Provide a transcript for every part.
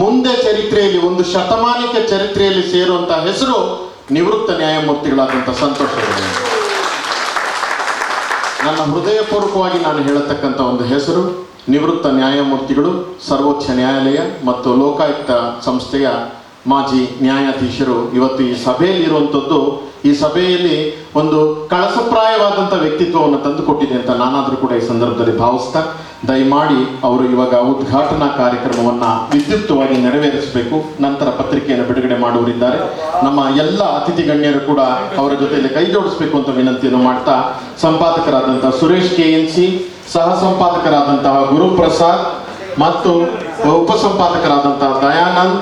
ಮುಂದೆ ಚರಿತ್ರೆಯಲ್ಲಿ, ಒಂದು ಶತಮಾನಿಕ ಚರಿತ್ರೆಯಲ್ಲಿ ಸೇರುವಂತಹ ಹೆಸರು ನಿವೃತ್ತ ನ್ಯಾಯಮೂರ್ತಿಗಳಾದಂಥ ಸಂತೋಷ. ನನ್ನ ಹೃದಯಪೂರ್ವಕವಾಗಿ ನಾನು ಹೇಳತಕ್ಕಂಥ ಒಂದು ಹೆಸರು, ನಿವೃತ್ತ ನ್ಯಾಯಮೂರ್ತಿಗಳು, ಸರ್ವೋಚ್ಚ ನ್ಯಾಯಾಲಯ ಮತ್ತು ಲೋಕಾಯುಕ್ತ ಸಂಸ್ಥೆಯ ಮಾಜಿ ನ್ಯಾಯಾಧೀಶರು ಇವತ್ತು ಈ ಸಭೆಯಲ್ಲಿ ಇರುವಂಥದ್ದು ಈ ಸಭೆಯಲ್ಲಿ ಒಂದು ಕಳಸಪ್ರಾಯವಾದಂಥ ವ್ಯಕ್ತಿತ್ವವನ್ನು ತಂದುಕೊಟ್ಟಿದೆ ಅಂತ ನಾನಾದರೂ ಕೂಡ ಈ ಸಂದರ್ಭದಲ್ಲಿ ಭಾವಿಸ್ತಾ, ದಯಮಾಡಿ ಅವರು ಇವಾಗ ಉದ್ಘಾಟನಾ ಕಾರ್ಯಕ್ರಮವನ್ನು ವಿದ್ಯುಕ್ತವಾಗಿ ನೆರವೇರಿಸಬೇಕು. ನಂತರ ಪತ್ರಿಕೆಯನ್ನು ಬಿಡುಗಡೆ ಮಾಡುವರಿದ್ದಾರೆ ನಮ್ಮ ಎಲ್ಲ ಅತಿಥಿ ಗಣ್ಯರು ಕೂಡ ಅವರ ಜೊತೆಯಲ್ಲಿ ಕೈ ಜೋಡಿಸಬೇಕು ಅಂತ ವಿನಂತಿಯನ್ನು ಮಾಡ್ತಾ, ಸಂಪಾದಕರಾದಂಥ ಸುರೇಶ್ ಕೆ ಎನ್ ಸಿ ಸಹ ಸಂಪಾದಕರಾದಂತಹ ಗುರುಪ್ರಸಾದ್ ಮತ್ತು ಉಪ ಸಂಪಾದಕರಾದಂತಹ ದಯಾನಂದ್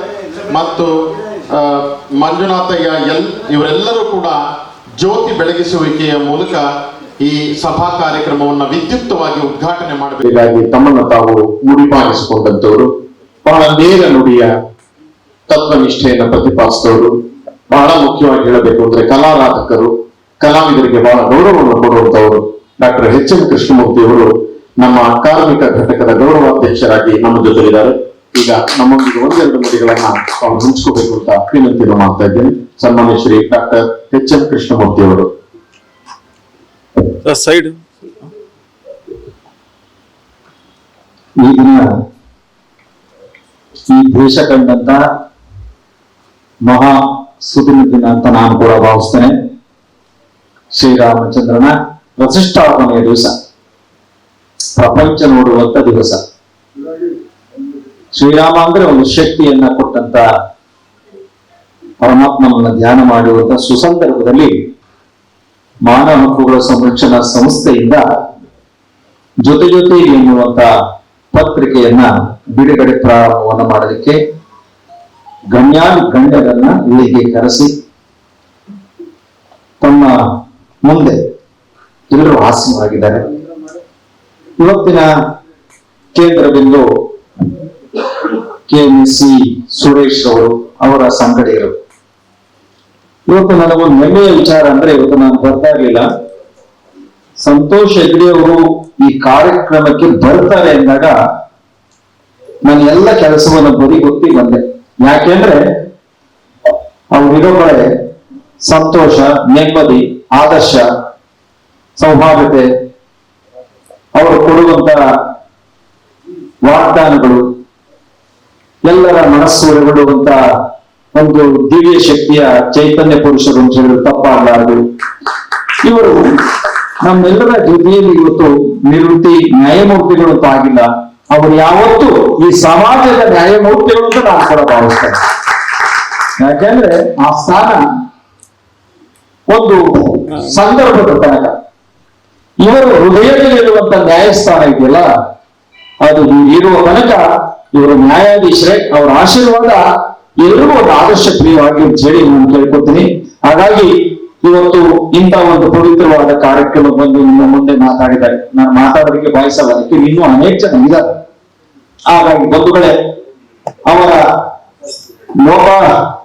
ಮತ್ತು ಮಂಜುನಾಥಯ್ಯ ಎಲ್, ಇವರೆಲ್ಲರೂ ಕೂಡ ಜ್ಯೋತಿ ಬೆಳಗಿಸುವಿಕೆಯ ಮೂಲಕ ಈ ಸಭಾ ಕಾರ್ಯಕ್ರಮವನ್ನು ವಿದ್ಯುಕ್ತವಾಗಿ ಉದ್ಘಾಟನೆ ಮಾಡಬೇಕಾಗಿ ತಮ್ಮನ್ನು ತಾವು ಮುಡಿಪಾಗಿಸಿಕೊಂಡಂತವರು ಬಹಳ ನೇರ ನುಡಿಯ ತತ್ವನಿಷ್ಠೆಯನ್ನು ಪ್ರತಿಪಾದಿಸಿದವರು, ಬಹಳ ಮುಖ್ಯವಾಗಿ ಹೇಳಬೇಕು ಅಂದ್ರೆ ಕಲಾರಾಧಕರು, ಕಲಾವಿದರಿಗೆ ಬಹಳ ಗೌರವವನ್ನು ಕೊಡುವಂತವರು ಡಾಕ್ಟರ್ ಎಚ್ ಎಂ ಕೃಷ್ಣಮೂರ್ತಿ ಅವರು ನಮ್ಮ ಕಾರ್ಮಿಕ ಘಟಕದ ಗೌರವಾಧ್ಯಕ್ಷರಾಗಿ ನಮ್ಮ ಜೊತೆಲಿದ್ದಾರೆ ಈಗ ನಮ್ಮೊಂದಿಗೆ ಒಂದೆರಡು ನುಡಿಗಳನ್ನ ನಾವು ಹಂಚ್ಕೋಬೇಕು ಅಂತ ವಿನಂತಿಯನ್ನು ಮಾಡ್ತಾ ಇದ್ದೇನೆ. ಸನ್ಮಾನ್ಯ Shri doctor H M Krishnamurthy ಅವರು. ಸೈಡ್ ಈ ದಿನ ಈ ದೇಶ ಕಂಡಂತ ಮಹಾ ಸುದಿನ ದಿನ ಅಂತ ನಾನು ಕೂಡ ಭಾವಿಸ್ತೇನೆ. ಶ್ರೀರಾಮಚಂದ್ರನ ಪ್ರತಿಷ್ಠಾಪನೆಯ ದಿವಸ ಪ್ರಪಂಚ ನೋಡುವಂತ ದಿವಸ ಶ್ರೀರಾಮ ಅಂದ್ರೆ ಒಂದು ಶಕ್ತಿಯನ್ನ ಕೊಟ್ಟಂತ ಪರಮಾತ್ಮನನ್ನ ಧ್ಯಾನ ಮಾಡುವಂತ ಸುಸಂದರ್ಭದಲ್ಲಿ ಮಾನವ ಹಕ್ಕುಗಳ ಸಂರಕ್ಷಣಾ ಸಂಸ್ಥೆಯಿಂದ ಜೊತೆ ಜೊತೆ ಎನ್ನುವಂತ ಪತ್ರಿಕೆಯನ್ನ ಬಿಡುಗಡೆ ಪ್ರಾರಂಭವನ್ನ ಮಾಡಲಿಕ್ಕೆ ಗಣ್ಯಾನ್ ಗಣ್ಯರನ್ನ ಇಲ್ಲಿಗೆ ಕರೆಸಿ ತಮ್ಮ ಮುಂದೆ ಎಲ್ಲರೂ ಹಾಸ್ಯವಾಗಿದ್ದಾರೆ. ಇವತ್ತಿನ ಕೇಂದ್ರ ಬಿಂದು ಕೆ ಸಿ ಸುರೇಶ್ ಅವರು ಅವರ ಸಂಗಡಿಗರು ಇವತ್ತು ನನಗೊಂದು ಹೆಮ್ಮೆಯ ವಿಚಾರ ಅಂದ್ರೆ ಇವತ್ತು ನಾನು ಬರ್ತಾ ಇರ್ಲಿಲ್ಲ. ಸಂತೋಷ್ ಹೆಗ್ಡೆ ಅವರು ಈ ಕಾರ್ಯಕ್ರಮಕ್ಕೆ ಬರ್ತಾರೆ ಅಂದಾಗ ನಾನು ಎಲ್ಲ ಕೆಲಸವನ್ನು ಬದಿಗೊತ್ತಿ ಬಂದೆ. ಯಾಕೆಂದ್ರೆ ಅವ್ರಿರೋ ಕಡೆ ಸಂತೋಷ, ನೆಮ್ಮದಿ, ಆದರ್ಶ ಸೌಭಾಗ್ಯತೆ ಅವರು ಕೊಡುವಂತ ವಾಗ್ದಾನಗಳು ಎಲ್ಲರ ಮನಸ್ಸು ಒಳಗೊಳ್ಳುವಂತ ಒಂದು ದಿವ್ಯ ಶಕ್ತಿಯ ಚೈತನ್ಯ ಪುರುಷರು ಅಂತ ಹೇಳಿದ್ರು ತಪ್ಪಾಗಲಾರದು ಇವರು ನಮ್ಮೆಲ್ಲರ ಜೊತೆಯಲ್ಲಿ ಇವತ್ತು ನಿವೃತ್ತಿ ನ್ಯಾಯಮೂರ್ತಿಗಳು ಅಂತ ಆಗಿಲ್ಲ. ಅವರು ಯಾವತ್ತೂ ಈ ಸಮಾಜದ ನ್ಯಾಯಮೂರ್ತಿಗಳು ಅಂತ ನಾನು ಕೂಡ ಭಾವಿಸ್ತೇನೆ. ಯಾಕೆಂದ್ರೆ ಆ ಸ್ಥಾನ ಒಂದು ಸಂದರ್ಭದ ತನಕ. ಇವರು ಹೃದಯದಲ್ಲಿರುವಂತ ನ್ಯಾಯಸ್ಥಾನ ಇದೆಯಲ್ಲ? ಅದು ಇರುವ ತನಕ ಇವರು ನ್ಯಾಯಾಧೀಶರೇ, ಅವರ ಆಶೀರ್ವಾದ ಎಲ್ಲರಿಗೂ ಒಂದು ಆದರ್ಶ ಪ್ರಿಯವಾಗಿ ಅಂತ ನಾನು ಕೇಳ್ಕೊತೀನಿ. ಹಾಗಾಗಿ ಇವತ್ತು ಇಂಥ ಒಂದು ಪವಿತ್ರವಾದ ಕಾರ್ಯಕ್ರಮ ಬಂದು ನಿಮ್ಮ ಮುಂದೆ ಮಾತಾಡಿದ್ದಾರೆ. ನಾನು ಮಾತಾಡೋದಕ್ಕೆ ಬಯಸಲ್ಲ, ಅದಕ್ಕೆ ಇನ್ನೂ ಅನೇಕ ಜನ ಇದ್ದಾರೆ. ಹಾಗಾಗಿ ಬಂಧುಗಳೇ, ಅವರ ಲೋಕ,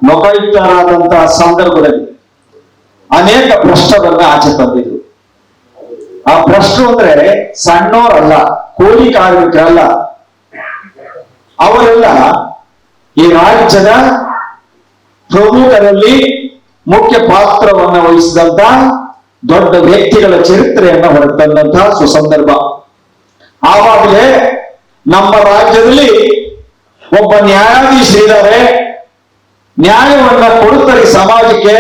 ಲೋಕಾಯುಕ್ತರಾದಂತಹ ಸಂದರ್ಭದಲ್ಲಿ ಅನೇಕ ಭ್ರಷ್ಟರನ್ನ ಆಚೆ ತಂದಿದ್ರು. ಆ ಭ್ರಷ್ಟರು ಅಂದ್ರೆ ಸಣ್ಣವರಲ್ಲ ಕೂಲಿ ಕಾರ್ಮಿಕರಲ್ಲ ಅವರೆಲ್ಲ ಈ ರಾಜ್ಯದ ಪ್ರಮುಖರಲ್ಲಿ ಮುಖ್ಯ ಪಾತ್ರವನ್ನು ವಹಿಸಿದಂತ ದೊಡ್ಡ ವ್ಯಕ್ತಿಗಳ ಚರಿತ್ರೆಯನ್ನು ಹೊರತಂದಂತಹ ಸುಸಂದರ್ಭ. ಆವಾಗಲೇ ನಮ್ಮ ರಾಜ್ಯದಲ್ಲಿ ಒಬ್ಬ ನ್ಯಾಯಾಧೀಶರಿದ್ದಾರೆ ನ್ಯಾಯವನ್ನ ಕೊಡುತ್ತಾರೆ ಸಮಾಜಕ್ಕೆ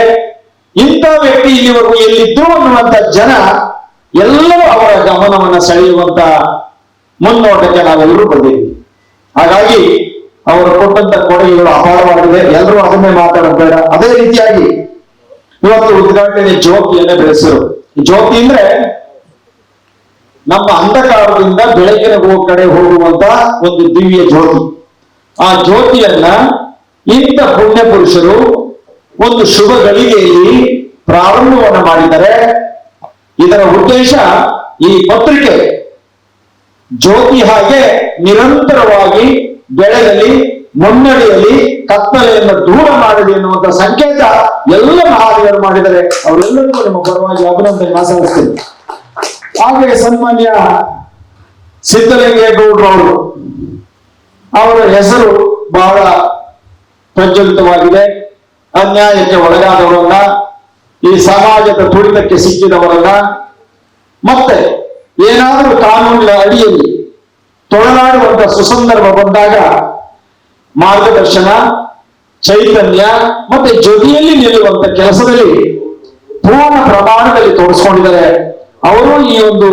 ಇಂಥ ವ್ಯಕ್ತಿ ಇಲ್ಲಿವರೆಗೂ ಎಲ್ಲಿದ್ದು ಅನ್ನುವಂತ ಜನ ಎಲ್ಲರೂ ಅವರ ಗಮನವನ್ನು ಸೆಳೆಯುವಂತ ಮುನ್ನೋಟಕ್ಕೆ ನಾವೆಲ್ಲರೂ ಬಂದಿದ್ವಿ ಹಾಗಾಗಿ ಅವರು ಕೊಟ್ಟಂತ ಕೊಡುಗೆಗಳು ಅಪಾರವಾಗಿದೆ ಎಲ್ಲರೂ ಅದನ್ನೇ ಮಾತಾಡೋದು ಬೇಡ. ಅದೇ ರೀತಿಯಾಗಿ ಇವತ್ತು ಉದ್ಘಾಟನೆ ಜ್ಯೋತಿಯನ್ನೇ ಬೆಳೆಸಿರು. ಜ್ಯೋತಿ ಅಂದ್ರೆ ನಮ್ಮ ಅಂಧಕಾರದಿಂದ ಬೆಳಕಿನ ಕಡೆ ಹೋಗುವಂತ ಒಂದು ದಿವ್ಯ ಜ್ಯೋತಿ. ಆ ಜ್ಯೋತಿಯನ್ನ ಇಂಥ ಪುಣ್ಯ ಪುರುಷರು ಒಂದು ಶುಭ ಗಳಿಗೆಯಲ್ಲಿ ಪ್ರಾರಂಭವನ್ನು ಮಾಡಿದರೆ ಇದರ ಉದ್ದೇಶ ಈ ಪತ್ರಿಕೆ ಜ್ಯೋತಿ ಹಾಗೆ ನಿರಂತರವಾಗಿ ಬೆಳೆಯಲಿ, ಮುನ್ನಡೆಯಲಿ, ಕತ್ತಲೆಯನ್ನು ದೂರ ಮಾಡಲಿ ಎನ್ನುವಂತ ಸಂಕೇತ ಎಲ್ಲ ಮಹಾದೇವರು ಮಾಡಿದರೆ ಅವರೆಲ್ಲರಿಗೂ ನಿಮ್ಮ ಪರವಾಗಿ ಅಭಿನಂದನೆ, ಮಾತಾಡಿಸ್ತೇನೆ. ಹಾಗೆ ಸನ್ಮಾನ್ಯ ಸಿದ್ದಲಿಂಗೇಗೌಡರು ಅವರು ಹೆಸರು ಬಹಳ ಪ್ರಜ್ವಲಿತವಾಗಿದೆ ಅನ್ಯಾಯಕ್ಕೆ ಒಳಗಾದವರನ್ನ, ಈ ಸಮಾಜದ ತುಳಿತಕ್ಕೆ ಸಿಕ್ಕಿದವರನ್ನ, ಮತ್ತೆ ಏನಾದರೂ ಕಾನೂನಿನ ಅಡಿಯಲ್ಲಿ ತೊಳಲಾಡುವಂತ ಸುಸಂದರ್ಭ ಬಂದಾಗ ಮಾರ್ಗದರ್ಶನ, ಚೈತನ್ಯ ಮತ್ತೆ ಜೊತೆಯಲ್ಲಿ ನಿಲ್ಲುವಂತ ಕೆಲಸದಲ್ಲಿ ಪೂರ್ಣ ಪ್ರಮಾಣದಲ್ಲಿ ತೋರಿಸ್ಕೊಂಡಿದ್ದಾರೆ. ಅವರು ಈ ಒಂದು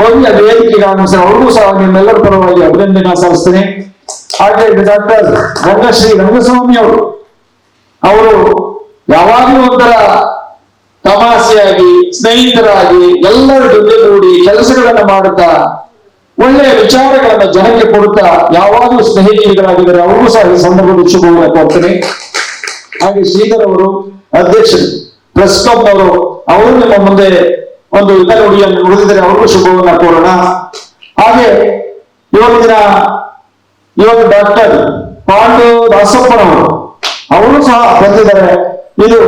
ಭವ್ಯ ವೇದಿಕೆಗೆ ಆಗಮಿಸಿ ಅವ್ರಿಗೂ ಸಹ ನಿಮ್ಮೆಲ್ಲರ ಪರವಾಗಿ ಅಭಿನಂದನೆ ಸಲ್ಲಿಸ್ತೇನೆ. ಹಾಗೆ ಡಾಕ್ಟರ್ ರಂಗಶ್ರೀ ರಂಗಸ್ವಾಮಿ ಅವರು ಅವರು ಯಾವಾಗಲೂ ಒಂಥರ ತಮಾಷೆಯಾಗಿ, ಸ್ನೇಹಿತರಾಗಿ, ಎಲ್ಲರ ಜೊತೆ ಕೂಡಿ ಕೆಲಸಗಳನ್ನ ಮಾಡುತ್ತಾ, ಒಳ್ಳೆಯ ವಿಚಾರಗಳನ್ನು ಜನಕ್ಕೆ ಕೊಡುತ್ತಾ, ಯಾವಾಗಲೂ ಸ್ನೇಹಿತರಾಗಿದ್ದಾರೆ ಅವ್ರಿಗೂ ಸಹ ಈ ಸಂದರ್ಭದಲ್ಲಿ ಹಾಗೆ ಶ್ರೀಧರ್ ಅವರು ಅಧ್ಯಕ್ಷರು, ಪ್ರೆಸ್ ಕ್ಲಬ್ ಅವರು ಅವರು ನಿಮ್ಮ ಮುಂದೆ ಒಂದು ಇತರ ನುಡಿಯನ್ನು ನುಡಿದಿದ್ದಾರೆ ಅವ್ರಿಗೂ ಶುಭವನ್ನ ಕೋರೋಣ. ಹಾಗೆ ಇವತ್ತಿನ, ಇವತ್ತು ಡಾಕ್ಟರ್ ಪಾಂಡು ದಾಸಪ್ಪನವರು, ಅವರು ಸಹ ಬಂದಿದ್ದಾರೆ. ಇದು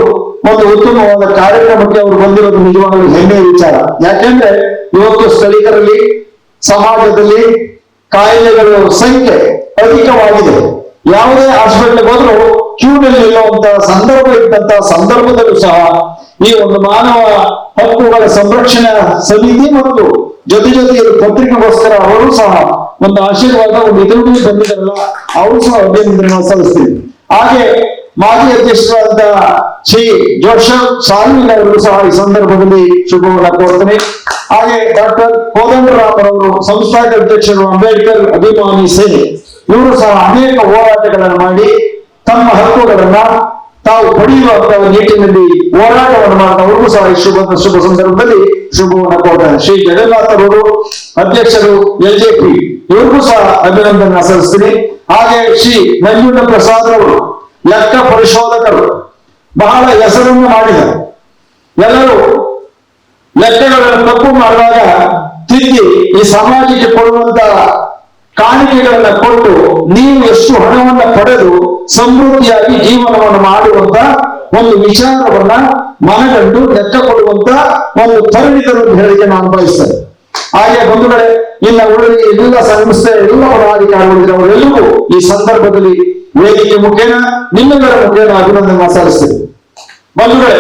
ಒಂದು ಉತ್ತಮವಾದ ಕಾರ್ಯಕ್ರಮಕ್ಕೆ ಅವರು ಬಂದಿರೋದು ನಿಜವಾಗಲೂ ಹೆಮ್ಮೆಯ ವಿಚಾರ. ಯಾಕೆಂದ್ರೆ ಇವತ್ತು ಸ್ಥಳೀಯರಲ್ಲಿ ಸಮಾಜದಲ್ಲಿ ಕಾಯಿಲೆಗಳ ಸಂಖ್ಯೆ ಅಧಿಕವಾಗಿದೆ. ಯಾವುದೇ ಹಾಸ್ಪಿಟಲ್ ಹೋದ್ರೂ ಕ್ಯೂನಲ್ಲಿ ನಿಲ್ಲುವಂತಹ ಸಂದರ್ಭ ಇದ್ದಂತಹ ಸಂದರ್ಭದಲ್ಲೂ ಸಹ ಈ ಒಂದು ಮಾನವ ಹಕ್ಕುಗಳ ಸಂರಕ್ಷಣಾ ಸಮಿತಿ ಮತ್ತು ಜೊತೆ ಜೊತೆಗೆ ಪತ್ರಿಕೆಗೋಸ್ಕರ ಅವರು ಸಹ ಒಂದು ಆಶೀರ್ವಾದ ಒಂದು ಇದರಲ್ಲಿ ಬಂದಿದ್ದಾರಲ್ಲ ಅವರು ಸಹ ಅಭಿನಂದನೆ ಸಲ್ಲಿಸ್ತೀವಿ. ಹಾಗೆ ಮಾಜಿ ಅಧ್ಯಕ್ಷರಾದ ಶ್ರೀ ಜೋಶಫ್ ಸಾಲಿನ್ ಅವರು ಸಹ ಈ ಸಂದರ್ಭದಲ್ಲಿ ಶುಭವನ್ನ ಕೋರ್ತೇನೆ. ಹಾಗೆ ಡಾಕ್ಟರ್ ಕೋದಂಡರಾಮ್ ಅವರು ಸಂಸ್ಥಾಕ ಅಧ್ಯಕ್ಷರು ಅಂಬೇಡ್ಕರ್ ಅಭಿಮಾನಿ ಸೇನೆ, ಇವರು ಸಹ ಅನೇಕ ಹೋರಾಟಗಳನ್ನು ಮಾಡಿ ತಮ್ಮ ಹಕ್ಕುಗಳನ್ನ ತಾವು ಪಡೆಯುವಂತ ನಿಟ್ಟಿನಲ್ಲಿ ಹೋರಾಟವನ್ನು ಮಾಡಿದ ಅವ್ರಿಗೂ ಸಹ ಈ ಶುಭ ಶುಭ ಸಂದರ್ಭದಲ್ಲಿ ಶುಭವನ್ನು ಕೋರ್ತಾರೆ ಶ್ರೀ ಜಗನ್ನಾಥ್ ಅವರು ಅಧ್ಯಕ್ಷರು ಎಲ್ಜೆಪಿ ಇವ್ರಿಗೂ ಸಹ ಅಭಿನಂದನೆ ಸಲ್ಲಿಸ್ತೀನಿ. ಹಾಗೆ ಶ್ರೀ ನಂಜುಂಡ ಪ್ರಸಾದ್ ಅವರು ಲೆಕ್ಕ ಪರಿಶೋಧಕರು ಬಹಳ ಹೆಸರನ್ನು ಮಾಡಿದರು ಎಲ್ಲರೂ ಲೆಕ್ಕಗಳನ್ನು ತಪ್ಪು ಮಾಡಿದಾಗ ತಿದ್ದಿ ಈ ಸಮಾಜಕ್ಕೆ ಕೊಡುವಂತ ಕಾಣಿಕೆಗಳನ್ನ ಕೊಟ್ಟು ನೀವು ಎಷ್ಟು ಹಣವನ್ನು ಪಡೆದು ಸಮೃದ್ಧಿಯಾಗಿ ಜೀವನವನ್ನು ಮಾಡುವಂತ ಒಂದು ವಿಚಾರವನ್ನ ಮನಗಂಡು ಲೆಕ್ಕ ಕೊಡುವಂತ ಒಂದು ಪರಿಣಿತರು ಹೇಳಿಕೆ ನಾನು ಬಯಸ್ತೇನೆ. ಹಾಗೆ ಬಂಧುಗಳೇ, ಇನ್ನ ಉಳಿದ ಎಲ್ಲ ಸಂಸ್ಥೆ ಎಲ್ಲ ಪದಾಧಿಕಾರಿಗಳು ಅವರೆಲ್ಲರೂ ಈ ಸಂದರ್ಭದಲ್ಲಿ ವೇದಿಕೆ ಮುಖೇನ, ನಿಮ್ಮೆಲ್ಲರ ಮುಖೇನ ಅಭಿನಂದನೆ ಸಲ್ಲಿಸ್ತೀನಿ ಬಂಧುಗಳೇ,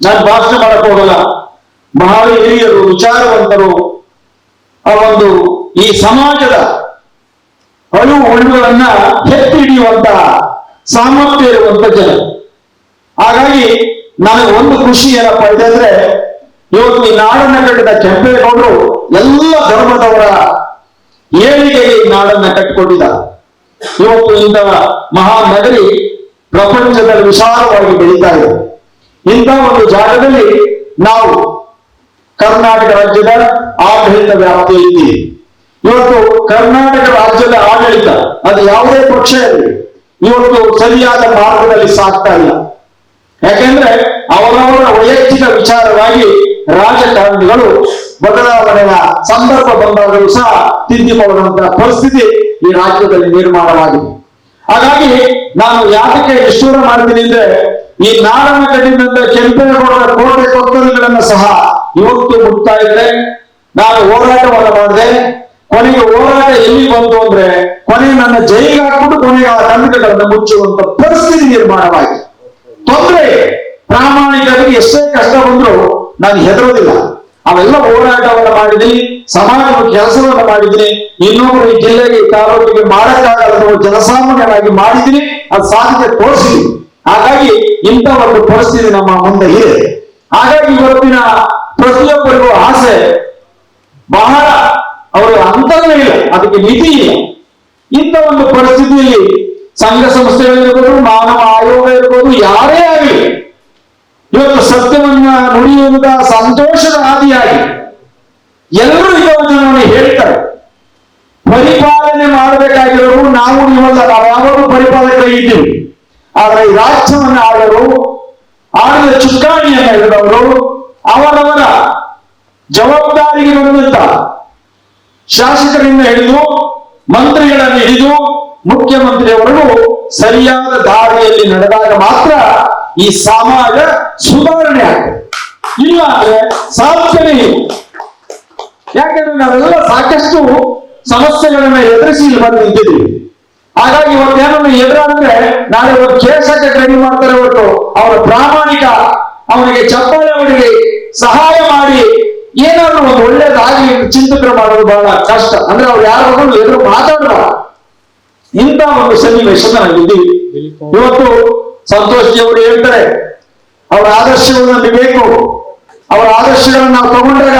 ನಾನು ಭಾಷಣ ಮಾಡಕ್ ಹೋಗಲ್ಲ. ಬಹಳ ಹಿರಿಯರು, ವಿಚಾರವಂತರು, ಆ ಒಂದು ಈ ಸಮಾಜದ ಅಳು ಒಳುಗಳನ್ನ ಎತ್ತಿ ಹಿಡಿಯುವಂತ ಸಾಮರ್ಥ್ಯ ಇರುವಂತ ಜನ. ಹಾಗಾಗಿ ನನಗೆ ಒಂದು ಖುಷಿ ಏನಪ್ಪಾ ಇದೆ ಅಂದ್ರೆ, ಇವತ್ತು ಈ ನಾಡನ್ನ ಕಟ್ಟಿದ ಕೆಂಪೇಗೌಡರು ಎಲ್ಲ ಧರ್ಮದವರ ಏಳಿಗೆಗೆ ಈ ನಾಡನ್ನ ಕಟ್ಟಿಕೊಟ್ಟಿದ್ದ ಇವತ್ತು ಇಂಥ ಮಹಾನಗರಿ ನಗರಿ ಪ್ರಪಂಚದಲ್ಲಿ ವಿಶಾಲವಾಗಿ ಬೆಳೀತಾ ಇದೆ. ಇಂಥ ಒಂದು ಜಾಗದಲ್ಲಿ ನಾವು ಕರ್ನಾಟಕ ರಾಜ್ಯದ ಆಡಳಿತ ವ್ಯಾಪ್ತಿಯಲ್ಲಿ ಇವತ್ತು ಕರ್ನಾಟಕ ರಾಜ್ಯದ ಆಡಳಿತ, ಅದು ಯಾವುದೇ ಪಕ್ಷ ಇರಲಿ, ಇವತ್ತು ಸರಿಯಾದ ಮಾರ್ಗದಲ್ಲಿ ಸಾಗ್ತಾ ಇಲ್ಲ. ಯಾಕೆಂದ್ರೆ ಅವರವರ ವೈಯಕ್ತಿಕ ವಿಚಾರವಾಗಿ ರಾಜಕಾರಣಿಗಳು ಬದಲಾವಣೆಯ ಸಂದರ್ಭ ಬಂದಾಗಲೂ ಸಹ ತಿದ್ದಿಕೊಳ್ಳುವಂತಹ ಪರಿಸ್ಥಿತಿ ಈ ರಾಜ್ಯದಲ್ಲಿ ನಿರ್ಮಾಣವಾಗಿದೆ. ಹಾಗಾಗಿ ನಾನು ಯಾತಕ್ಕೆ ವಿಶ್ವರ ಮಾಡ್ತೀನಿ ಅಂದ್ರೆ, ಈ ನಾರಾಯಣ ಕಟ್ಟಿದಂತ ಕೆಂಪೇಗೌಡರ ಕೋಟೆ ಕೊತ್ತಲುಗಳನ್ನು ಸಹ ಇವತ್ತು ಮುಟ್ತಾ ಇದ್ರೆ, ನಾನು ಹೋರಾಟವನ್ನು ಮಾಡಿದೆ. ಕೊನೆಗೆ ಹೋರಾಟ ಎಲ್ಲಿ ಬಂತು ಅಂದ್ರೆ, ಕೊನೆ ನನ್ನ ಜೈಲಿಗೆ ಹಾಕ್ಬಿಟ್ಟು ಕೊನೆಗೆ ಆ ಕಣ್ಣುಗಳನ್ನು ಮುಚ್ಚುವಂತ ಪರಿಸ್ಥಿತಿ ನಿರ್ಮಾಣವಾಗಿದೆ. ತೊಂದರೆ, ಪ್ರಾಮಾಣಿಕರಿಗೆ ಎಷ್ಟೇ ಕಷ್ಟ ಬಂದ್ರು ನಾನು ಹೆದರೋದಿಲ್ಲ ಅವೆಲ್ಲ ಹೋರಾಟವನ್ನ ಮಾಡಿದ್ದೀನಿ, ಸಮಾಜದ ಕೆಲಸವನ್ನ ಮಾಡಿದ್ದೀನಿ. ಇನ್ನೊಬ್ಬರು ಈ ಜಿಲ್ಲೆಗೆ ತಾಲೂಕಿಗೆ ಮಾಡಕ್ಕಾಗಲ್ಲ ಜನಸಾಮಾನ್ಯನಾಗಿ ಮಾಡಿದ್ದೀನಿ, ಅದು ಸಾಧ್ಯತೆ ತೋರಿಸಿದ್ದೀನಿ ಹಾಗಾಗಿ ಇಂಥ ಒಂದು ಪರಿಸ್ಥಿತಿ ನಮ್ಮ ಮುಂದೆ ಇದೆ. ಹಾಗಾಗಿ ಇವತ್ತಿನ ಪ್ರತಿಯೊಬ್ಬರಿಗೂ ಆಸೆ, ಬಹಳ ಅವರ ಅಂತರವೇ ಇಲ್ಲ, ಅದಕ್ಕೆ ಮಿತಿ ಇಲ್ಲ. ಇಂಥ ಒಂದು ಪರಿಸ್ಥಿತಿಯಲ್ಲಿ ಸಂಘ ಸಂಸ್ಥೆಗಳಿರ್ಬೋದು ಮಾನವ ಆಯೋಗ ಇರ್ಬೋದು, ಯಾರೇ ಆಗಲಿ, ಇವತ್ತು ಸತ್ಯವನ್ನ ನುಡಿಯುವುದ ಸಂತೋಷದ ಆದಿಯಾಗಿ ಎಲ್ಲರೂ ಇದನ್ನು ಹೇಳ್ತಾರೆ. ಪರಿಪಾಲನೆ ಮಾಡಬೇಕಾಗಿರೋರು ನಾವು ನೀವಲ್ಲ, ನಾವು ಯಾವಾಗಲೂ ಪರಿಪಾಲಕರಾಗಿದ್ದೀವಿ ಆದ್ರೆ ಈ ರಾಜ್ಯವನ್ನ ಆಡಲು ಆಳಿದ ಚುಕ್ಕಾಣಿಯನ್ನ ಹಿಡಿದವರು ಅವರವರ ಜವಾಬ್ದಾರಿಗೆ ಬಂದಂತ ಶಾಸಕರಿಂದ ಹಿಡಿದು ಮಂತ್ರಿಗಳನ್ನು ಹಿಡಿದು ಮುಖ್ಯಮಂತ್ರಿಯವರನ್ನು ಸರಿಯಾದ ದಾರಿಯಲ್ಲಿ ನಡೆದಾಗ ಮಾತ್ರ ಈ ಸಮಾಜ ಸುಧಾರಣೆ ಆಗ್ತದೆ. ಇಲ್ಲ ಅಂದ್ರೆ ಸಾಧ್ಯನೇ ಇಲ್ಲ. ಯಾಕಂದ್ರೆ ನಾವೆಲ್ಲ ಸಾಕಷ್ಟು ಸಮಸ್ಯೆಗಳನ್ನ ಎದುರಿಸಿ ಇಲ್ಲಿ ಬಂದು ನಿಂತಿದ್ದೀವಿ. ಹಾಗಾಗಿ ಇವತ್ತೇನನ್ನು ಎದುರಾದ್ರೆ ನಾಳೆ ಒಂದು ಕೇಸಕ್ಕೆ ಕಡಿಮೆ ರೆಡಿ ಮಾಡ್ತಾರೆ ಹೊರತು ಅವರ ಪ್ರಾಮಾಣಿಕ ಅವನಿಗೆ ಚಪ್ಪಾಳೆ ಅವನಿಗೆ ಸಹಾಯ ಮಾಡಿ ಏನಾದ್ರು ಒಂದು ಒಳ್ಳೇದಾಗಿ ಚಿಂತಕರು ಮಾಡೋದು ಬಹಳ ಕಷ್ಟ. ಅಂದ್ರೆ ಅವ್ರು ಯಾರು ಎದುರು ಮಾತಾಡಬಾರ ಇಂತ ಒಂದು ಸನ್ನಿವೇಶದ ನಾವಿದ್ದೀವಿ ಇವತ್ತು ಸಂತೋಷ್ ಜಿ ಅವರು ಹೇಳ್ತಾರೆ, ಅವರ ಆದರ್ಶಗಳು ನಮಗೆ ಬೇಕು. ಅವರ ಆದರ್ಶಗಳನ್ನು ನಾವು ತಗೊಂಡಾಗ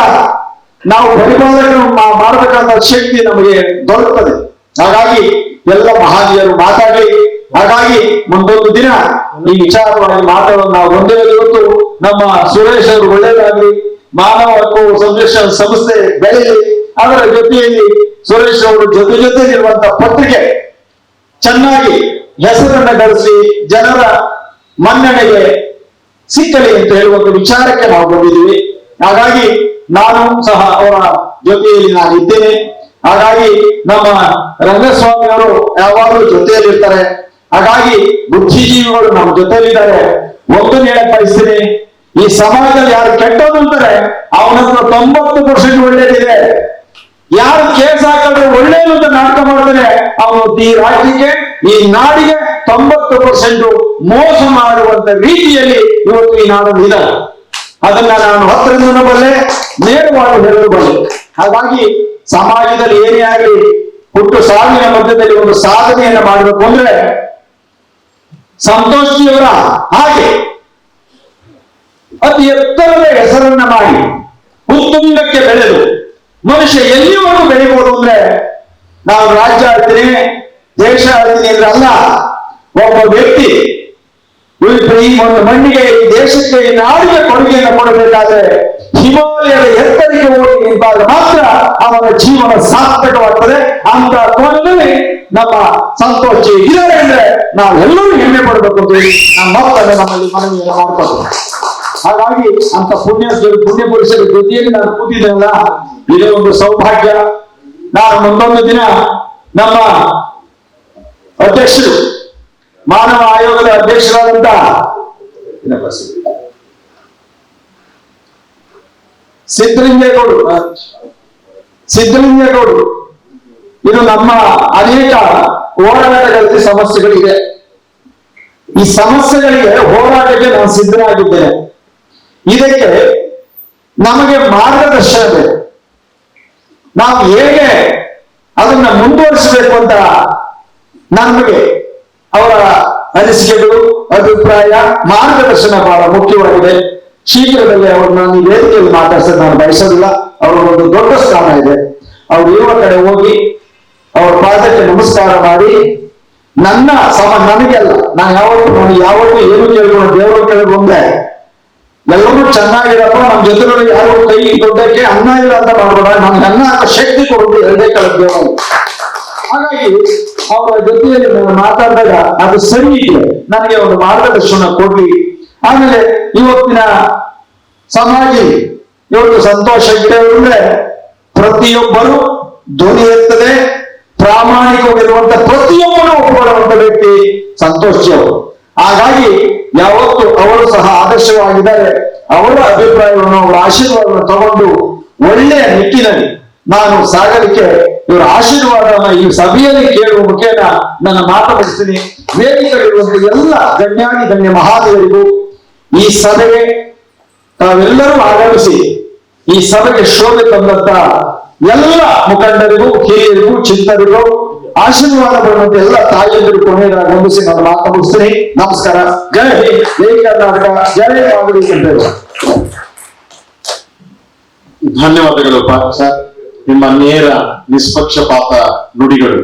ನಾವು ಪರಿಪಾಲನೆ ಮಾಡಬೇಕಾದ ಶಕ್ತಿ ನಮಗೆ ದೊರಕುತ್ತದೆ ಹಾಗಾಗಿ ಎಲ್ಲ ಮಹಾನೀಯರು ಮಾತಾಡಿ, ಹಾಗಾಗಿ ಮುಂದೊಂದು ದಿನ ಈ ವಿಚಾರವಾಗಿ ಮಾತಾಡೋದು ನಾವು ಒಂದೇ ನಮ್ಮ ಸುರೇಶ್ ಅವರು ಒಳ್ಳೇದಾಗ್ಲಿ ಮಾನವ ಹಕ್ಕು ಸಂರಕ್ಷಣ ಸಂಸ್ಥೆ ಬೆಳೆಯಲಿ, ಅದರ ಜೊತೆಯಲ್ಲಿ ಸುರೇಶ್ ಅವರು ಜೊತೆ ಜೊತೆಲಿರುವಂತ ಪತ್ರಿಕೆ ಚೆನ್ನಾಗಿ ಹೆಸರನ್ನ ಗಳಿಸಿ ಜನರ ಮನ್ನಣೆಗೆ ಸಿಕ್ಕಲಿ ಅಂತ ಹೇಳುವ ಒಂದು ವಿಚಾರಕ್ಕೆ ನಾವು ಬಂದಿದ್ದೀವಿ. ಹಾಗಾಗಿ ನಾನು ಸಹ ಅವರ ಜೊತೆಯಲ್ಲಿ ನಾನು ಇದ್ದೇನೆ. ಹಾಗಾಗಿ ನಮ್ಮ ರಂಗಸ್ವಾಮಿ ಅವರು ಯಾವಾಗಲೂ ಜೊತೆಯಲ್ಲಿರ್ತಾರೆ. ಹಾಗಾಗಿ ಬುದ್ಧಿಜೀವಿಗಳು ನಮ್ಮ ಜೊತೆಯಲ್ಲಿದ್ದಾರೆ. ಒಂದು ಹೇಳಕ್ ಬಯಸ್ತೀನಿ ಈ ಸಮಾಜದಲ್ಲಿ ಯಾರು ಕೆಟ್ಟೋದು ಅಂತಾರೆ ಅವನ ಹತ್ರ ತೊಂಬತ್ತು ಪರ್ಸೆಂಟ್ ಒಳ್ಳೇದಿದೆ. ಯಾರು ಕೇಸ್ ಹಾಕಿದ್ರೆ ಒಳ್ಳೇದು ಅಂತ ನಾಟಕ ಮಾಡಿದ್ರೆ ಅವನು ಈ ರಾಜ್ಯಕ್ಕೆ, ಈ ನಾಡಿಗೆ ತೊಂಬತ್ತು ಪರ್ಸೆಂಟ್ ಮೋಸ ಮಾಡುವಂತ ರೀತಿಯಲ್ಲಿ ಇವತ್ತು ಈ ನಾಡು ಇದೆ. ಅದನ್ನ ನಾನು ಹತ್ತಿರದಿಂದ ಬಲ್ಲೆ ನೇರವಾಗಿ ಹೇಳಲು ಬಲ್ಲೆ ಹಾಗಾಗಿ ಸಮಾಜದಲ್ಲಿ ಏನೇ ಆಗಲಿ, ಹುಟ್ಟು ಸಾವಿನ ಮಧ್ಯದಲ್ಲಿ ಒಂದು ಸಾಧನೆಯನ್ನ ಮಾಡಬೇಕು ಅಂದ್ರೆ ಸಂತೋಷಿಯವರ ಹಾಗೆ ಅತಿ ಎತ್ತರದ ಹೆಸರನ್ನ ಮಾಡಿ ಉತ್ತುಂಗಕ್ಕೆ ಬೆಳೆದು ಮನುಷ್ಯ ಎಲ್ಲಿವರೆಗೂ ಬೆಳಿಬಹುದು ಅಂದ್ರೆ ನಾವು ರಾಜ್ಯ ಆಳ್ತೀನಿ ದೇಶ ಆಳ್ತೀನಿ ಅಂದ್ರೆ ಅಲ್ಲ ಒಬ್ಬ ವ್ಯಕ್ತಿ ಈ ಒಂದು ಮಣ್ಣಿಗೆ ಈ ದೇಶಕ್ಕೆ ಈ ನಾಡಿಗೆ ಕೊಡುಗೆಯನ್ನು ಕೊಡಬೇಕಾದ್ರೆ ಹಿಮಾಲಯದ ಎತ್ತರಿಗೆ ಹೋಗಿ ನಿಂತಾಗ ಮಾತ್ರ ಅವನ ಜೀವನ ಸಾರ್ಥಕವಾಗ್ತದೆ ಅಂತ ಕೋಣದಲ್ಲಿ ನಮ್ಮ ಸಂತೋಷ ಇದ್ದಾರೆ ಅಂದ್ರೆ ನಾವೆಲ್ಲರೂ ಹೆಮ್ಮೆ ಪಡಬೇಕು ಅಂತ ಹೇಳಿ ನಮ್ಮ ಮಕ್ಕಳನ್ನ ನಮ್ಮಲ್ಲಿ ಮನವಿಯನ್ನು ಮಾಡ್ಕೊಂಡು ಹಾಗಾಗಿ ಅಂತ ಪುಣ್ಯ ಪುಣ್ಯ ಪುರುಷರ ಜೊತೆಯಲ್ಲಿ ನಾನು ಕೂತಿದ್ದೇನಲ್ಲ, ಇದೇ ಒಂದು ಸೌಭಾಗ್ಯ. ನಾನು ಮುಂದೊಂದು ದಿನ ನಮ್ಮ ಅಧ್ಯಕ್ಷರು, ಮಾನವ ಆಯೋಗದ ಅಧ್ಯಕ್ಷರಾದಂತ? ಸಿದ್ದಲಿಂಗೇಗೌಡರು ಸಿದ್ದಲಿಂಗೇಗೌಡರು ಇದು ನಮ್ಮ ಅನೇಕ ಹೋರಾಟಗಳಲ್ಲಿ ಸಮಸ್ಯೆಗಳಿದೆ. ಈ ಸಮಸ್ಯೆಗಳಿಗೆ ಹೋರಾಟಕ್ಕೆ ನಾನು ಸಿದ್ಧನಾಗಿದ್ದೇನೆ ಇದಕ್ಕೆ ನಮಗೆ ಮಾರ್ಗದರ್ಶನ ಬೇಕು ನಾವು ಹೇಗೆ ಅದನ್ನ ಮುಂದುವರಿಸಬೇಕು ಅಂತ ನಮಗೆ ಅವರ ಅನಿಸಿಕೆಗಳು, ಅಭಿಪ್ರಾಯ, ಮಾರ್ಗದರ್ಶನ ಬಹಳ ಮುಖ್ಯವಾಗಿದೆ. ಶೀಘ್ರದಲ್ಲಿ ಅವರು ನಾನು ವೇದಿಕೆಯಲ್ಲಿ ಮಾತಾಡ್ಸೋದು ನಾನು ಬಯಸೋದಿಲ್ಲ. ಅವರ ಒಂದು ದೊಡ್ಡ ಸ್ಥಾನ ಇದೆ. ಅವರು ಇರುವ ಕಡೆ ಹೋಗಿ ಅವರ ಪಾದಕ್ಕೆ ನಮಸ್ಕಾರ ಮಾಡಿ. ನನ್ನ ಸಮ ನನಗೆಲ್ಲ ನಾನು ಯಾವತ್ತೂ ನೋಡಿ ಯಾವತ್ತೂ ಏನು ಕೇಳ್ಕೊಂಡು ದೇವರು ಕಡೆ ಬಂದೆ. ಎಲ್ಲರೂ ಚೆನ್ನಾಗಿರಪ್ಪ, ನಮ್ ಜೊತೆಗಳು ಯಾರು ಕೈ ದೊಡ್ಡಕ್ಕೆ ಅನ್ನ ಇಲ್ಲ ಅಂತ ಮಾಡ್ಬೋದ ನಮ್ಗೆ ಅನ್ನ ಅಂತ ಶಕ್ತಿ ಕೊಡೋದು ಎರಡೇ ಕಳೆದ ಹಾಗಾಗಿ ಅವರ ಜೊತೆಯಲ್ಲಿ ನಾನು ಮಾತಾಡಿದಾಗ ಅದು ಸರಿ ಇದೆ. ನನಗೆ ಒಂದು ಮಾರ್ಗದರ್ಶನ ಕೊಡ್ಲಿ ಆಮೇಲೆ ಇವತ್ತಿನ ಸಮಾಜ ಇವತ್ತು ಸಂತೋಷ ಇದೆ ಅಂದ್ರೆ ಪ್ರತಿಯೊಬ್ಬರು ಧ್ವನಿ ಎತ್ತದೆ, ಪ್ರಾಮಾಣಿಕವಾಗಿರುವಂತ ಪ್ರತಿಯೊಬ್ಬರು ಒಪ್ಪಿಕೊಳ್ಳುವಂತ ವ್ಯಕ್ತಿ ಸಂತೋಷ ಹಾಗಾಗಿ ಅವರು ಸಹ ಆದರ್ಶವಾಗಿದ್ದಾರೆ. ಅವರ ಅಭಿಪ್ರಾಯವನ್ನು, ಅವರ ಆಶೀರ್ವಾದವನ್ನು ತಗೊಂಡು ಒಳ್ಳೆಯ ನಿಟ್ಟಿನಲ್ಲಿ ನಾನು ಸಾಗಲಿಕ್ಕೆ ಇವರ ಆಶೀರ್ವಾದವನ್ನು ಈ ಸಭೆಯಲ್ಲಿ ಕೇಳುವ ಮುಖೇನ ನನ್ನ ಮಾತು ವೇದಿಕೆಗಳಿರುವಂತಹ ವೇದಿಕೆಗಳಿರುವಂತ ಎಲ್ಲ ಗಣ್ಯಾನಿ ಗಣ್ಯ ಮಹಾದೇವರಿಗೂ ಈ ಸಭೆಗೆ ತಾವೆಲ್ಲರೂ ಆಗಮಿಸಿ ಈ ಸಭೆಗೆ ಶೋಭೆ ತಂದಂತ ಎಲ್ಲ ಮುಖಂಡರಿಗೂ, ಹಿರಿಯರಿಗೂ ಚಿಂತರಿಗೂ ಆಶೀರ್ವಾದ ಬರುವಂತೆ ಎಲ್ಲ ತಾಯಿಯಂದರು ಕೊನೆಯದಾಗಿ ಹೊಂದಿಸಿ ನಾನು ಮಾತು ಮುಗಿಸ್ತೀನಿ. ನಮಸ್ಕಾರ. ಜಯ ಜಯ ಕರ್ನಾಟಕ. ಜಯ ಮಾಗಡಿ ಕಂಡರು ಧನ್ಯವಾದಗಳು ಸರ್. ನಿಮ್ಮ ನೇರ ನಿಷ್ಪಕ್ಷಪಾತ ನುಡಿಗಳು.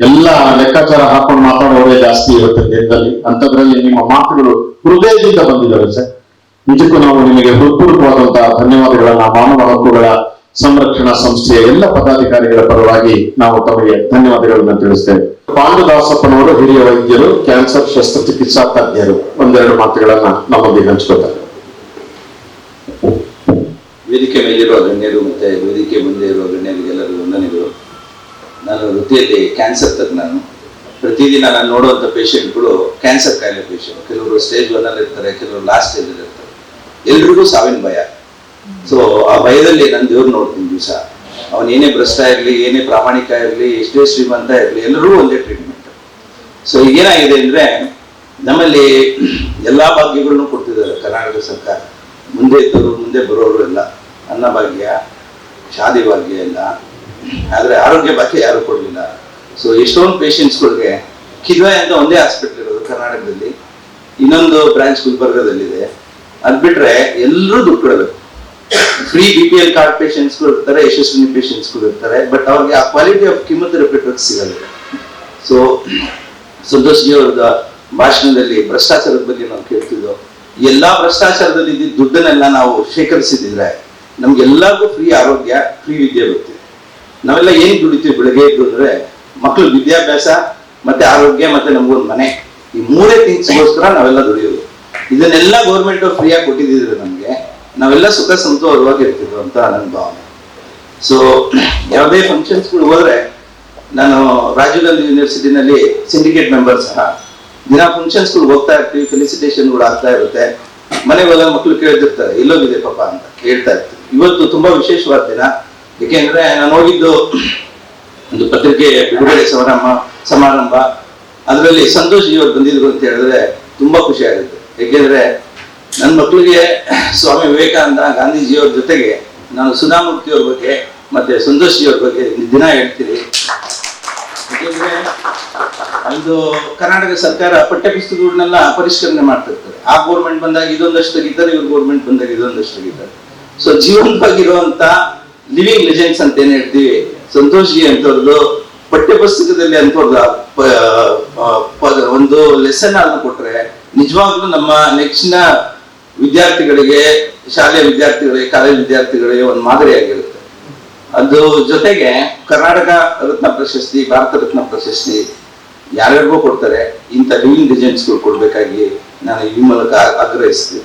ಎಲ್ಲ ಲೆಕ್ಕಾಚಾರ ಹಾಕೊಂಡು ಮಾತಾಡೋರೇ ಜಾಸ್ತಿ ಇರುತ್ತೆ ದೇಹದಲ್ಲಿ. ಅಂತದ್ರಲ್ಲಿ ನಿಮ್ಮ ಮಾತುಗಳು ಹೃದಯದಿಂದ ಬಂದಿದ್ದಾವೆ ಸರ್. ನಿಜಕ್ಕೂ ನಾವು ನಿಮಗೆ ಹೃತ್ಪೂರ್ವಕವಾದಂತಹ ಧನ್ಯವಾದಗಳನ್ನ ಮಾನವ ಹಕ್ಕುಗಳ ಸಂರಕ್ಷಣಾ ಸಂಸ್ಥೆಯ ಎಲ್ಲ ಪದಾಧಿಕಾರಿಗಳ ಪರವಾಗಿ ನಾವು ತಮಗೆ ಧನ್ಯವಾದಗಳನ್ನು ತಿಳಿಸ್ತೇವೆ. ಪಾಂಡುದಾಸಪ್ಪನವರು ಹಿರಿಯ ವೈದ್ಯರು, ಕ್ಯಾನ್ಸರ್ ಶಸ್ತ್ರಚಿಕಿತ್ಸಾ ತಜ್ಞರು ಒಂದೆರಡು ಮಾತುಗಳನ್ನ ನಮ್ಮೊಂದಿಗೆ ಹಂಚ್ಕೋತಾರೆ. ವೇದಿಕೆ ಮೇಲಿರುವ ಗಣ್ಯರು ಮತ್ತೆ ವೇದಿಕೆ ಮುಂದೆ ಇರುವ ಗಣ್ಯರಿಗೆಲ್ಲರೂ ವಂದನೆಗಳು. ನಾನು ವೃತ್ತಿಯಲ್ಲಿ ಕ್ಯಾನ್ಸರ್ ತಜ್ಞನು. ಪ್ರತಿದಿನ ನಾನು ನೋಡುವಂಥ ಪೇಷಂಟ್ಗಳು ಕ್ಯಾನ್ಸರ್ ಕಾಯಿಲೆ ಪೇಷಂಟ್. ಕೆಲವರು ಸ್ಟೇಜ್ ಒನ್ ಅಲ್ಲಿ ಇರ್ತಾರೆ ಕೆಲವರು ಲಾಸ್ಟ್ ಸ್ಟೇಜ್ ಅಲ್ಲಿ ಇರ್ತಾರೆ ಎಲ್ರಿಗೂ ಸಾವಿನ ಭಯ. ಸೊ ಆ ಭಯದಲ್ಲಿ ನಾನು ದೇವ್ರು ನೋಡ್ತೀನಿ ದಿವಸ. ಅವನು ಏನೇ ಭ್ರಷ್ಟ ಇರಲಿ, ಏನೇ ಪ್ರಾಮಾಣಿಕ ಇರಲಿ, ಎಷ್ಟೇ ಶ್ರೀಮಂತ ಇರಲಿ, ಎಲ್ಲರೂ ಒಂದೇ ಟ್ರೀಟ್ಮೆಂಟ್ ಸೊ ಈಗೇನಾಗಿದೆ ಅಂದ್ರೆ, ನಮ್ಮಲ್ಲಿ ಎಲ್ಲಾ ಭಾಗ್ಯಗಳನ್ನು ಕೊಡ್ತಿದ್ದಾರೆ ಕರ್ನಾಟಕ ಸರ್ಕಾರ. ಮುಂದೆ ಇದ್ದವರು ಮುಂದೆ ಬರೋರು ಎಲ್ಲ. ಅನ್ನಭಾಗ್ಯ, ಶಾದಿ ಭಾಗ್ಯ ಎಲ್ಲ. ಆದರೆ ಆರೋಗ್ಯ ಭಾಗ್ಯ ಯಾರು ಕೊಡಲಿಲ್ಲ. ಸೊ ಎಷ್ಟೊಂದು ಪೇಷಂಟ್ಸ್ಗಳಿಗೆ ಕಿದ್ವೆ ಅಂತ ಒಂದೇ ಹಾಸ್ಪಿಟ್ಲ್ ಇರೋದು ಕರ್ನಾಟಕದಲ್ಲಿ. ಇನ್ನೊಂದು ಬ್ರಾಂಚ್ ಗುಲ್ಬರ್ಗದಲ್ಲಿದೆ. ಅದು ಬಿಟ್ಟರೆ ಎಲ್ಲರೂ ದುಡ್ಡು ಕೊಡಬೇಕು. Free B P L card ಪೇಷಂಟ್ಸ್ಗಳು ಇರ್ತಾರೆ, ಯಶಸ್ವಿನಿ ಪೇಷಂಟ್ಸ್ಗಳು ಇರ್ತಾರೆ ಬಟ್ ಅವ್ರಿಗೆ ಆ ಕ್ವಾಲಿಟಿ ಆಫ್ ಕಿಮೋಥೆರಪಿ ಡ್ರಗ್ಸ್ ಸಿಗಲ್ಲ. ಸೊ ಸಂತೋಷ್ ಜಿ ಅವ್ರದ ಭಾಷಣದಲ್ಲಿ ಭ್ರಷ್ಟಾಚಾರದ ಬಗ್ಗೆ ನಾವು ಕೇಳ್ತಿದ್ದೋ, ಎಲ್ಲಾ ಭ್ರಷ್ಟಾಚಾರದಲ್ಲಿ ಇದ್ದ ದುಡ್ಡನ್ನೆಲ್ಲ ನಾವು ಶೇಖರಿಸಿದ್ರೆ ನಮ್ಗೆಲ್ಲರಿಗೂ ಫ್ರೀ ಆರೋಗ್ಯ ಫ್ರೀ ವಿದ್ಯೆ ಬರುತ್ತೆ. ನಾವೆಲ್ಲ ಏನ್ ದುಡಿತೀವಿ ಬೆಳಗ್ಗೆ ಎದ್ದು ಅಂದ್ರೆ ಮಕ್ಕಳು ವಿದ್ಯಾಭ್ಯಾಸ, ಮತ್ತೆ ಆರೋಗ್ಯ, ಮತ್ತೆ ನಮ್ಗೊಂದು ಮನೆ. ಈ ಮೂರೇ ಥಿಂಗ್ಸ್ಗೋಸ್ಕರ ನಾವೆಲ್ಲ ದುಡಿಯೋದು. ಇದನ್ನೆಲ್ಲ ಗೌರ್ಮೆಂಟ್ ಫ್ರೀಯಾಗಿ ಕೊಟ್ಟಿದ್ರೆ ನಮ್ಗೆ ನಾವೆಲ್ಲ ಸುಖ ಸಂತೋಷವಾಗಿ ಇರ್ತಿದ್ರು ಅಂತ ನನ್ನ ಭಾವನೆ. ಸೊ ಯಾವುದೇ ಫಂಕ್ಷನ್ಸ್ಗಳು ಹೋದ್ರೆ ನಾನು ರಾಜೀವ್ ಯೂನಿವರ್ಸಿಟಿನಲ್ಲಿ ಸಿಂಡಿಕೇಟ್ ಮೆಂಬರ್ ಸಹ ದಿನ ಫಂಕ್ಷನ್ಸ್ಗಳು ಹೋಗ್ತಾ ಇರ್ತೀವಿ ಕೂಡ ಆಗ್ತಾ ಇರುತ್ತೆ. ಮನೆಗೆ ಹೋದಾಗ ಮಕ್ಕಳು ಕೇಳ್ತಿರ್ತಾರೆ ಎಲ್ಲೋಗಿದೆ ಪಾಪ ಅಂತ ಹೇಳ್ತಾ ಇರ್ತೀವಿ. ಇವತ್ತು ತುಂಬಾ ವಿಶೇಷವಾದ ದಿನ. ಏಕೆಂದ್ರೆ ನಾನು ಹೋಗಿದ್ದು ಒಂದು ಪತ್ರಿಕೆ, ಬಿಡುಗಡೆ ಸಮಾರಂಭ ಸಮಾರಂಭ. ಅದರಲ್ಲಿ ಸಂತೋಷ್ ಇವರು ಬಂದಿದ್ರು ಅಂತ ಹೇಳಿದ್ರೆ ತುಂಬಾ ಖುಷಿ ಆಗುತ್ತೆ. ಏಕೆಂದ್ರೆ ನನ್ನ ಮಕ್ಕಳಿಗೆ ಸ್ವಾಮಿ ವಿವೇಕಾನಂದ ಗಾಂಧೀಜಿಯವ್ರ ಜೊತೆಗೆ ನಾನು ಸುಧಾಮೂರ್ತಿಯವ್ರ ಬಗ್ಗೆ, ಮತ್ತೆ ಸಂತೋಷಿಯವ್ರ ಬಗ್ಗೆ ದಿನ ಹೇಳ್ತೀನಿ. ಯಾಕೆಂದ್ರೆ ಒಂದು ಕರ್ನಾಟಕ ಸರ್ಕಾರ ಪಠ್ಯ ಪುಸ್ತಕಗಳನ್ನೆಲ್ಲ ಪರಿಷ್ಕರಣೆ ಮಾಡ್ತಿರ್ತಾರೆ ಆ ಗೋರ್ಮೆಂಟ್ ಬಂದಾಗ ಇದೊಂದಷ್ಟು ತೆಗಿತಾರೆ ಇವ್ರ ಗೋರ್ಮೆಂಟ್ ಬಂದಾಗ ಇದೊಂದಷ್ಟು ತೆಗಿತಾರೆ ಸೊ ಜೀವಂತವಾಗಿರುವಂತ ಲಿವಿಂಗ್ ಲೆಜೆಂಡ್ಸ್ ಅಂತ ಏನ್ ಹೇಳ್ತೀವಿ? ಸಂತೋಷ್ಜಿ ಅಂತವ್ರದ್ದು ಪಠ್ಯ ಪುಸ್ತಕದಲ್ಲಿ ಅಂತವ್ರದ್ದು ಒಂದು ಲೆಸನ್ ಆದ್ರೂ ಕೊಟ್ರೆ ನಿಜವಾಗ್ಲೂ ನಮ್ಮ ನೆಕ್ಸ್ಟ್ನ ವಿದ್ಯಾರ್ಥಿಗಳಿಗೆ, ಶಾಲೆಯ ವಿದ್ಯಾರ್ಥಿಗಳಿಗೆ, ಕಾಲೇಜ್ ವಿದ್ಯಾರ್ಥಿಗಳಿಗೆ ಒಂದು ಮಾದರಿಯಾಗಿರುತ್ತೆ. ಅದು ಜೊತೆಗೆ ಕರ್ನಾಟಕ ರತ್ನ ಪ್ರಶಸ್ತಿ, ಭಾರತ ರತ್ನ ಪ್ರಶಸ್ತಿ ಯಾರ್ಯಾರಿಗೂ ಕೊಡ್ತಾರೆ. ಇಂಥ ಲಿವಿಂಗ್ ಡಿಸೈನ್ಸ್ಗಳು ಕೊಡಬೇಕಾಗಿ ನಾನು ಈ ಮೂಲಕ ಆಗ್ರಹಿಸ್ತೀನಿ.